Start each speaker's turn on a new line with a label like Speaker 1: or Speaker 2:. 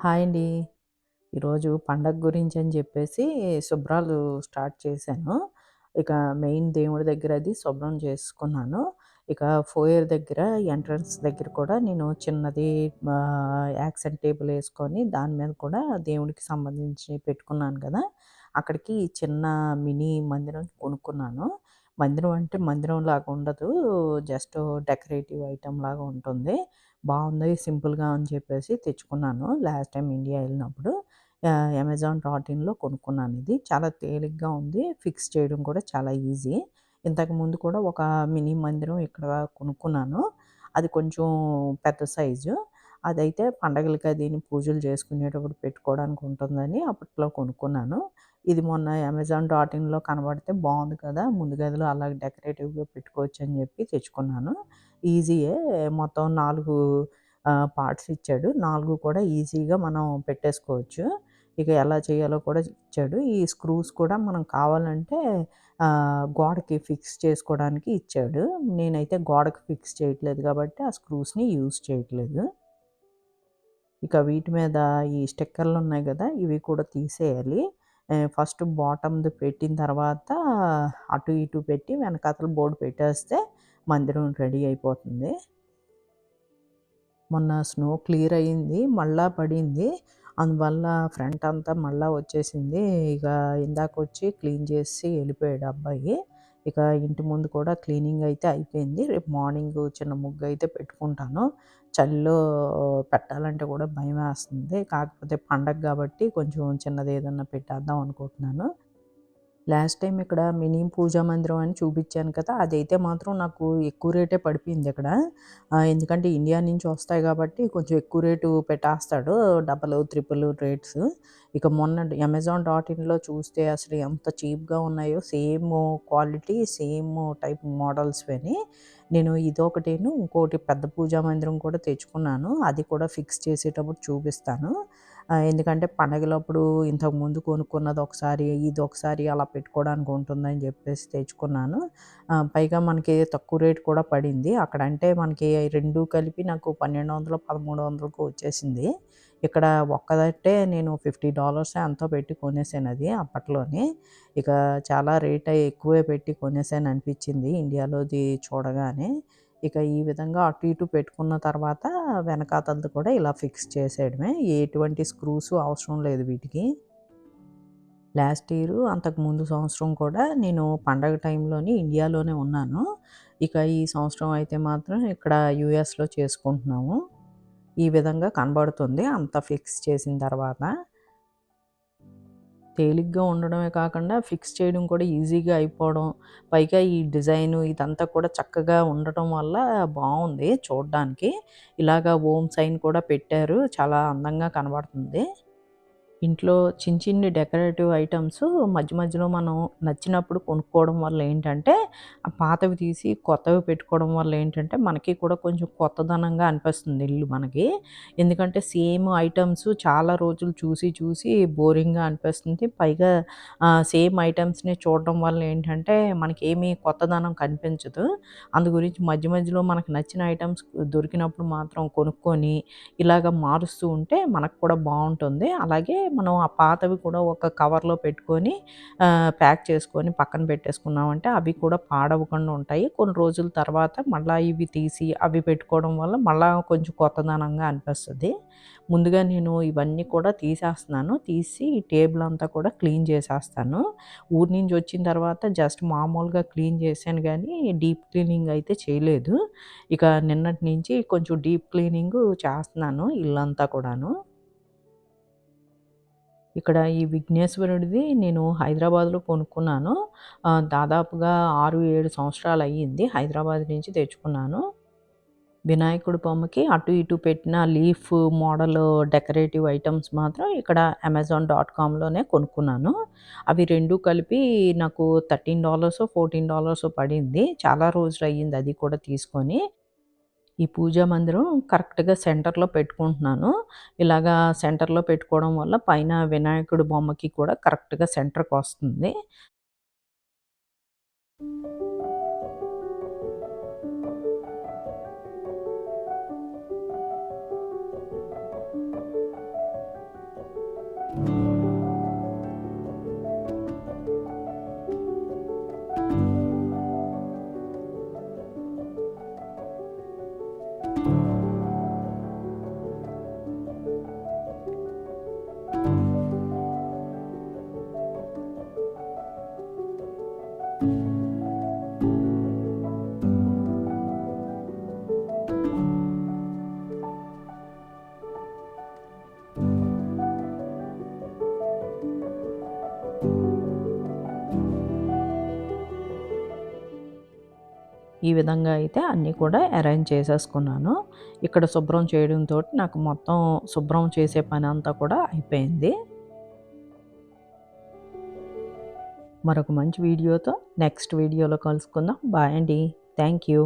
Speaker 1: Hi అండి. ఈరోజు పండగ గురించి అని చెప్పేసి శుభ్రాలు స్టార్ట్ చేశాను. ఇక మెయిన్ దేవుడి దగ్గర అది శుభ్రం చేసుకున్నాను. ఇక ఫోయర్ దగ్గర ఎంట్రన్స్ దగ్గర కూడా నేను చిన్నది యాక్సెంట్ టేబుల్ వేసుకొని దాని మీద కూడా దేవుడికి సంబంధించి పెట్టుకున్నాను కదా! అక్కడికి చిన్న మినీ మందిరం కొనుక్కున్నాను. మందిరం అంటే మందిరం లాగా ఉండదు. జస్ట్ డెకరేటివ్ ఐటెం లాగా ఉంటుంది. బాగుంది సింపుల్‌గా అని చెప్పేసి తెచ్చుకున్నాను. లాస్ట్ టైం ఇండియా వెళ్ళినప్పుడు అమెజాన్ డాట్ ఇన్‌లో కొనుక్కున్నాను ఇది. చాలా తేలిగ్గా ఉంది. ఫిక్స్ చేయడం కూడా చాలా ఈజీ. ఇంతకుముందు కూడా ఒక మినీ మందిరం ఇక్కడ కొనుక్కున్నాను. అది కొంచెం పెద్ద సైజు. అదైతే పండగలకి దీన్ని పూజలు చేసుకునేటప్పుడు పెట్టుకోవడానికి ఉంటుందని అప్పట్లో కొనుక్కున్నాను. ఇది మొన్న అమెజాన్ డాట్ ఇన్‌లో కనబడితే బాగుంది కదా! ముందు గదిలో అలాగే డెకరేటివ్‌గా పెట్టుకోవచ్చని చెప్పి తెచ్చుకున్నాను. ఈజీయే మొత్తం నాలుగు పార్ట్స్ ఇచ్చాడు. నాలుగు కూడా ఈజీగా మనం పెట్టేసుకోవచ్చు. ఇక ఎలా చేయాలో కూడా ఇచ్చాడు. ఈ స్క్రూస్ కూడా మనం కావాలంటే గోడకి ఫిక్స్ చేసుకోవడానికి ఇచ్చాడు. నేనైతే గోడకి ఫిక్స్ చేయట్లేదు కాబట్టి ఆ స్క్రూస్‌ని యూస్ చేయట్లేదు. ఇక వీటి మీద ఈ స్టిక్కర్లు ఉన్నాయి కదా! ఇవి కూడా తీసేయాలి. ఫస్ట్ బాటమ్‌ది పెట్టిన తర్వాత అటు ఇటు పెట్టి వెనకాతల బోర్డు పెట్టేస్తే మందిరం రెడీ అయిపోతుంది. మొన్న స్నో క్లియర్ అయింది. మళ్ళా పడింది. అందువల్ల ఫ్రంట్ అంతా మళ్ళా వచ్చేసింది. ఇక ఇందాకొచ్చి క్లీన్ చేసి వెళ్ళిపోయాడు అబ్బాయి. ఇక ఇంటి ముందు కూడా క్లీనింగ్ అయితే అయిపోయింది. రేపు మార్నింగ్ చిన్న ముగ్గు అయితే పెట్టుకుంటాను. చలిలో పెట్టాలంటే కూడా భయమేస్తుంది. కాకపోతే పండగ కాబట్టి కొంచెం చిన్నది ఏదన్నా పెట్టేద్దాం అనుకుంటున్నాను. లాస్ట్ టైం ఇక్కడ మినీ పూజా మందిరం అని చూపించాను కదా! అదైతే మాత్రం నాకు ఎక్కువ రేటే పడిపోయింది ఇక్కడ. ఎందుకంటే ఇండియా నుంచి వస్తాయి కాబట్టి కొంచెం ఎక్కువ రేటు పెట్టేస్తాడు. Double, triple rates. ఇక మొన్న అమెజాన్ డాట్ ఇన్‌లో చూస్తే అసలు ఎంత చీప్‌గా ఉన్నాయో same quality, same type models అని నేను ఇదొకటిను ఇంకోటి పెద్ద పూజా మందిరం కూడా తెచ్చుకున్నాను. అది కూడా ఫిక్స్ చేసేటప్పుడు చూపిస్తాను. ఎందుకంటే పండగలప్పుడు ఇంతకుముందు కొనుక్కున్నది ఒకసారి, ఇది ఒకసారి అలా పెట్టుకోవడానికి ఉంటుందని చెప్పేసి తెచ్చుకున్నాను. పైగా మనకి తక్కువ రేట్ కూడా పడింది. అక్కడంటే మనకి రెండు కలిపి నాకు 1200, 1300కు వచ్చేసింది. ఇక్కడ ఒక్కదంటే నేను ఫిఫ్టీ డాలర్స్ అంతా పెట్టి కొనేసానది అప్పట్లోనే. ఇక చాలా రేట్ ఎక్కువే పెట్టి కొనేసాను అనిపించింది ఇండియాలోది చూడగానే. ఇక ఈ విధంగా అటు ఇటు పెట్టుకున్న తర్వాత వెనకాతలది కూడా ఇలా ఫిక్స్ చేసేయడమే. ఎటువంటి స్క్రూస్ అవసరం లేదు వీటికి. లాస్ట్ ఇయర్ అంతకు ముందు సంవత్సరం కూడా నేను పండగ టైంలోని ఇండియాలోనే ఉన్నాను. ఇక ఈ సంవత్సరం అయితే మాత్రం ఇక్కడ యూఎస్‌లో చేసుకుంటున్నాము. ఈ విధంగా కనబడుతుంది అంత ఫిక్స్ చేసిన తర్వాత. తేలిగ్గా ఉండడమే కాకుండా ఫిక్స్ చేయడం కూడా ఈజీగా అయిపోవడం. పైగా ఈ డిజైన్ ఇదంతా కూడా చక్కగా ఉండటం వల్ల బాగుంది చూడ్డానికి. ఇలాగ ఓం సైన్ కూడా పెట్టారు. చాలా అందంగా కనబడుతుంది. ఇంట్లో చిన్ని చిన్ని డెకరేటివ్ ఐటమ్స్ మధ్య మధ్యలో మనం నచ్చినప్పుడు కొనుక్కోవడం వల్ల ఏంటంటే, ఆ పాతవి తీసి కొత్తవి పెట్టుకోవడం వల్ల ఏంటంటే, మనకి కూడా కొంచెం కొత్తదనంగా అనిపిస్తుంది ఇల్లు మనకి. ఎందుకంటే సేమ్ ఐటమ్స్ చాలా రోజులు చూసి చూసి బోరింగ్‌గా అనిపిస్తుంది. పైగా సేమ్ ఐటమ్స్ని చూడడం వల్ల ఏంటంటే, మనకి ఏమీ కొత్తదనం కనిపించదు. అందు గురించి మధ్య మధ్యలో మనకు నచ్చిన ఐటమ్స్ దొరికినప్పుడు మాత్రం కొనుక్కొని, ఇలాగ మారుస్తూ ఉంటే మనకు కూడా బాగుంటుంది అలాగే మనం ఆ పాతవి కూడా ఒక కవర్‌లో పెట్టుకొని ప్యాక్ చేసుకొని పక్కన పెట్టేసుకున్నామంటే అవి కూడా పాడవకుండా ఉంటాయి. కొన్ని రోజుల తర్వాత మళ్ళీ ఇవి తీసి అవి పెట్టుకోవడం వల్ల మళ్ళీ కొంచెం కొత్తదనంగా అనిపిస్తుంది ముందుగా నేను ఇవన్నీ కూడా తీసేస్తున్నాను. తీసి టేబుల్ అంతా కూడా క్లీన్ చేసేస్తాను. ఊరి నుంచి వచ్చిన తర్వాత జస్ట్ మామూలుగా క్లీన్ చేశాను కానీ డీప్ క్లీనింగ్ అయితే చేయలేదు. ఇక నిన్నటి నుంచి కొంచెం డీప్ క్లీనింగ్ చేస్తున్నాను ఇల్లంతా కూడాను. ఇక్కడ ఈ విఘ్నేశ్వరుడిది నేను హైదరాబాద్‌లో కొనుక్కున్నాను. దాదాపుగా ఆరు ఏడు సంవత్సరాలు అయ్యింది హైదరాబాద్ నుంచి తెచ్చుకున్నాను. వినాయకుడి బొమ్మకి అటు ఇటు పెట్టిన లీఫ్ మోడల్ డెకరేటివ్ ఐటమ్స్ మాత్రం ఇక్కడ అమెజాన్ డాట్ కామ్‌లోనే కొనుక్కున్నాను. అవి రెండు కలిపి నాకు $13, $14 పడింది. చాలా రోజులు అయ్యింది అది కూడా తీసుకొని. ఈ పూజా మందిరం కరెక్ట్‌గా సెంటర్‌లో పెట్టుకుంటున్నాను. ఇలాగా సెంటర్‌లో పెట్టుకోవడం వల్ల పైన వినాయకుడి బొమ్మకి కూడా కరెక్ట్‌గా సెంటర్‌కొస్తుంది. ఈ విధంగా అయితే అన్నీ కూడా అరేంజ్ చేసేసుకున్నాను. ఇక్కడ శుభ్రం చేయడంతో నాకు మొత్తం శుభ్రం చేసే పని అంతా కూడా అయిపోయింది. మరొక మంచి వీడియోతో నెక్స్ట్ వీడియోలో కలుసుకుందాం. బాయ్ అండి. Thank you.